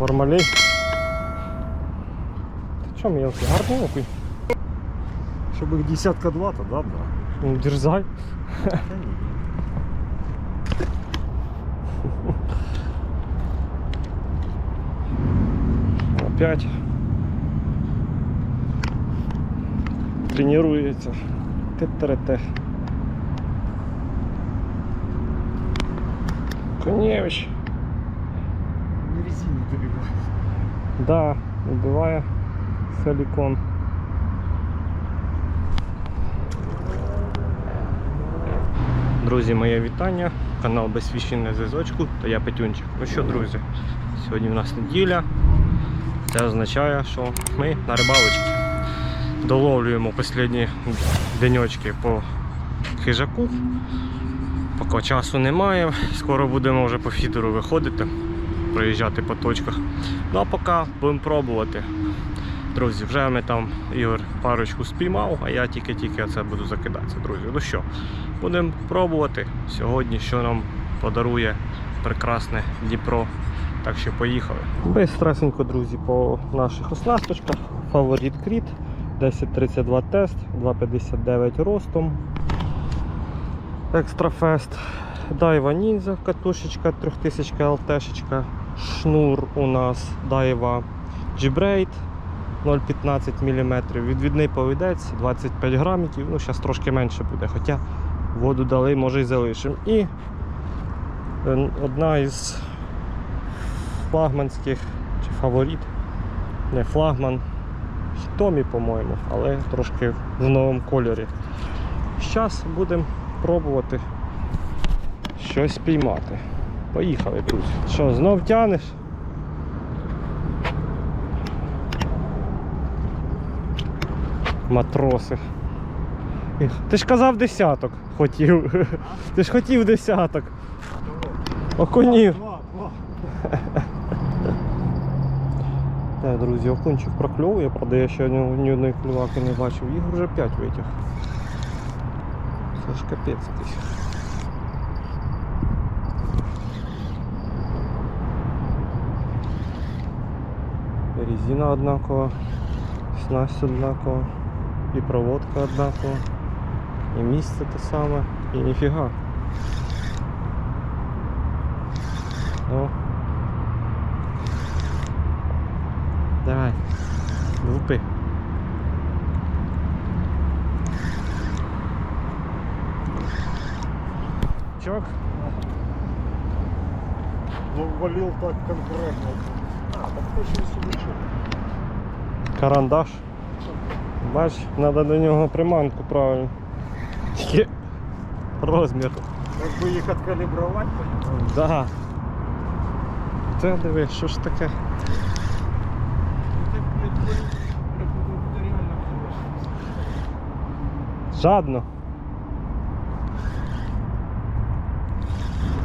Бармалей. Ти чо мілкий? Гарний окунь. Щоб їх десятка два, то да, да. Ну, дерзай. Опять тренируется. Те-тере-те. Коневич. На резине добивает. Да, убиває силикон. Друзі, моє вітання. Канал Безфішінг зв'язочку та я Петюнчик. Ну що, друзі, сьогодні в нас неділя. Це означає, що ми на рибалочці доловлюємо останні денечки по хижаку. Поки часу немає, скоро будемо вже по фідеру виходити, проїжджати по точках. Ну а поки будемо пробувати. Друзі, вже ми там Ігор парочку спіймав, а я тільки-тільки це буду закидатися, друзі. Ну що, будемо пробувати сьогодні, що нам подарує прекрасне Дніпро. Так що поїхали. Безстресенько, друзі, по наших оснасточках. Фаворит Кріт, 1032 тест, 259 ростом. Екстрафест. Дайва Ніндзя, катушечка 3000 ЛТшечка. Шнур у нас Дайва G-Braid 0,15 мм. Відвідний повідець 25 грамів. Ну, зараз трошки менше буде, хоча воду дали, може і залишимо. І е, одна із флагманських чи фаворит. Не флагман. Хітомі, по-моєму, але трошки в новому кольорі. Зараз будемо пробувати щось піймати. Поїхали, друзі. Що, знов тянеш? Матроси. Ти ж казав десяток хотів. Ти ж хотів десяток. Окунів. Так, друзі, окунчик прокльовує, правда я ще ні одної клюваки не бачив. Їх вже 5 витяг. Це ж капець якийсь. Резина однакова, снасть однакова, і проводка однакова, і місце те саме, і ніфіга. Ну, Давай. Лупи. Чок. Ну, валил так конкретно. А, так точно судачок. Карандаш. Бач, треба до нього приманку правильно. Тільки розмір. Как бы их откалибровать, понимаешь? Да. Це диви, що ж таке? Жадно.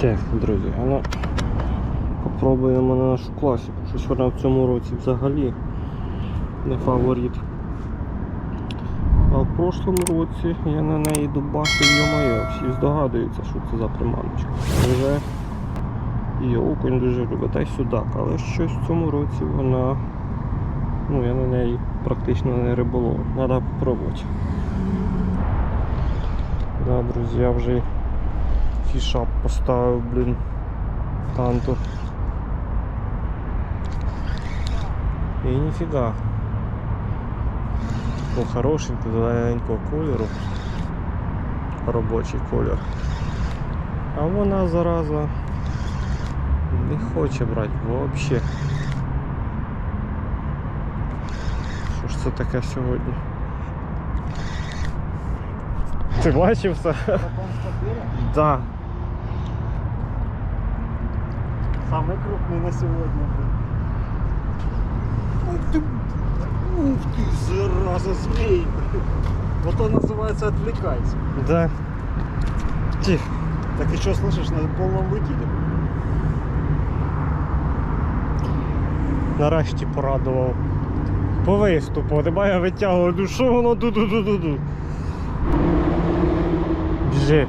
Так, друзі, ну попробуємо на нашу класику. Щось вона в цьому році взагалі не фаворит. А в прошлому році я на неї дубасив, йо-моє, всі здогадуються, що це за приманочка. Вже і дуже любить, та й судак, але щось в цьому році вона. Ну, я на неї практично не риболов. Треба попробувати. Да, друзі, я вже й фішап поставив, блін. Танту. І ніфіга. Ну, хорошенький, зелененького кольору. Робочий колір. А вона зараза не хоче брати взагалі. Що ж це таке сьогодні? Ти бачив все? Потом стабилен. Да. Самый крупный на сегодня. Ух ты, ух ты, зараза, змей. Вот он называется отвлекайся. Да. Тих. Так еще слышишь, на полном выкиде. Нарешті порадував по виступу. Тебе я витягую, ну що воно ду-ду-ду-ду-ду. Біжи.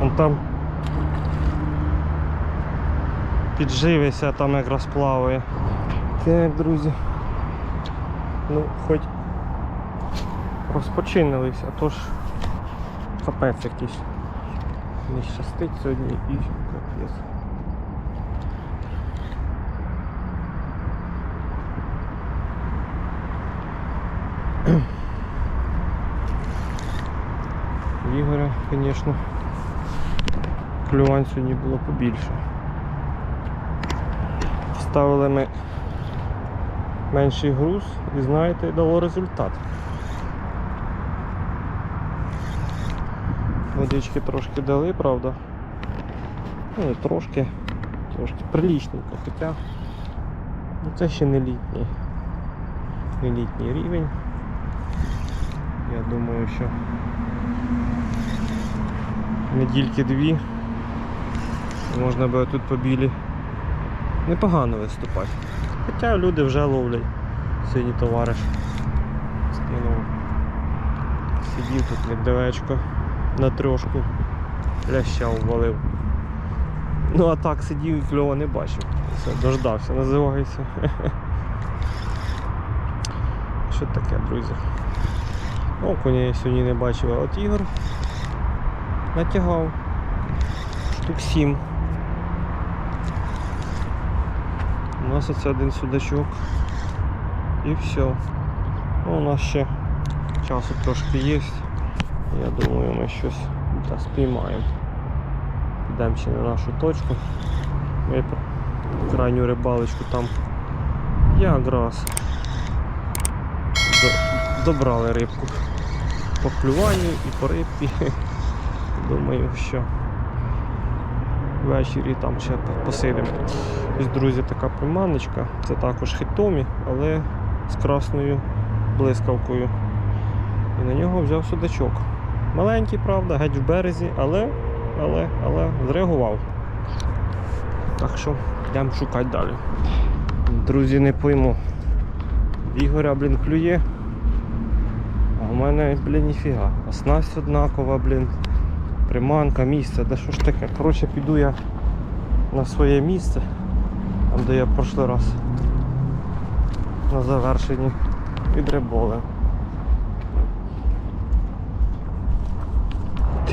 Вон там. Підживися, там якраз плаває. Так, друзі. Ну, хоч розпочинилися, а то ж капець якийсь. Не щастить сьогодні і капець. Ігоря, звісно, клювань сьогодні було побільше. Ставили ми менший груз і знаєте, дало результат. Водички трошки дали, правда. Ну, не трошки, трошки прилічненько, хоча ну, це ще не літній. Не літній рівень. Я думаю, що недільки дві можна буде тут по білі непогано виступати. Хоча люди вже ловлять. Сьогодні товариш скинув. Сидів тут недалечко на трошку. Ляща ввалив. Ну а так сидів і кльово не бачив. Все, дождався, називається. Що таке, друзі? Окуня я сьогодні не бачив, а от Ігор натягав штук 7. У нас оце один судачок. І все. Ну, у нас ще часу трошки є. Я думаю, ми щось та спіймаємо. Підемо ще на нашу точку. Ми крайню рибалочку там якраз добрали рибку по клюванню і по рибці. Думаю, що ввечері там ще посидимо. Друзі, така приманочка. Це також хитомі, але з красною блискавкою. І на нього взяв судачок. Маленький, правда, геть в березі, але, але, але зреагував. Так що йдемо шукати далі. Друзі, не пойму. Ігоря, блін, клює. У мене, блін, ніфіга. А снасть однакова, блін. Приманка, місце, да що ж таке? Коротше, піду я на своє місце, там де я в прошлий раз на завершенні відриболив.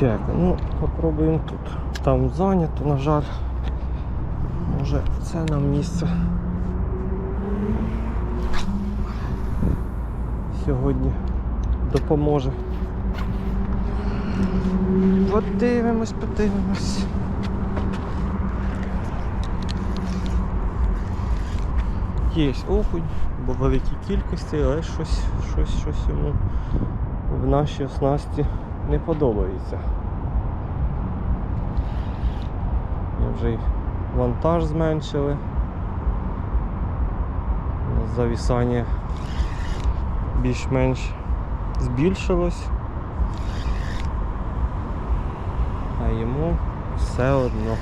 Так, ну попробуємо тут. Там зайнято, на жаль. Може це нам місце. Сьогодні допоможе. Подивимось, подивимось. Є окунь, бо великій кількості, але щось, щось, щось йому в нашій оснасті не подобається. Ми вже й вантаж зменшили. Завісання більш-менш збільшилось. А йому все одно.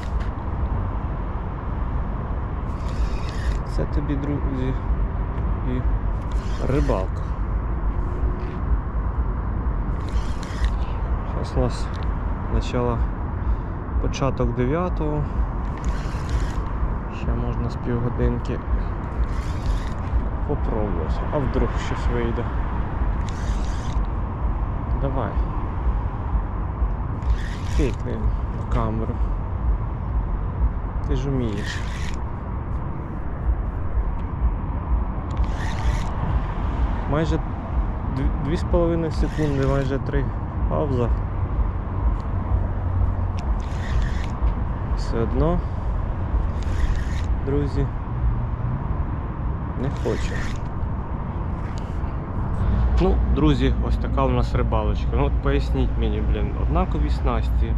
Це тобі, друзі, і рибалка. Зараз у нас начало початок 9-го. Ще можна з півгодинки попробувати. А вдруг щось вийде. Давай. Тикни в камеру. Ти ж вмієш. Майже дві- дві з половиною секунди, майже три пауза. Все одно, друзі, не хочу. Ну, друзі, ось така у нас рибалочка. Ну от поясніть мені, блін, однакові снасті,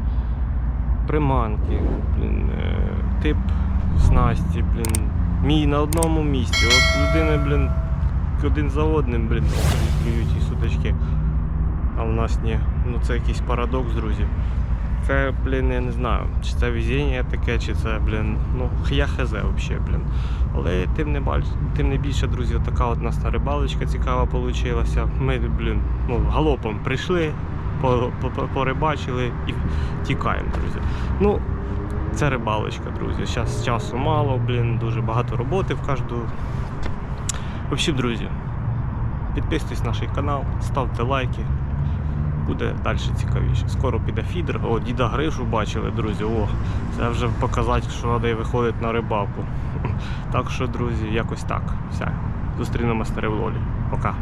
приманки, блін, е, тип снасті, блін, мій на одному місці. От людини, блін, один за одним, блін, плюють і судачки. А в нас ні. Ну це якийсь парадокс, друзі. Це, блін, я не знаю, чи це везіння таке, чи це, блін, ну, я хз взагалі, блін. Але тим не, баль... тим не більше, друзі, така от нас рибалочка цікава вийшла. Ми, блін, ну, галопом прийшли, по- по- по- порибачили і тікаємо, друзі. Ну, це рибалочка, друзі. Зараз часу мало, блін, дуже багато роботи в кожну. В общем, друзі, підписуйтесь на наш канал, ставте лайки. Буде далі цікавіше. Скоро піде фідер. О, діда Гришу бачили, друзі. О, це вже показати, що треба і виходити на рибалку. Так що, друзі, якось так. Все. Зустрінемось на ревлолі. Пока.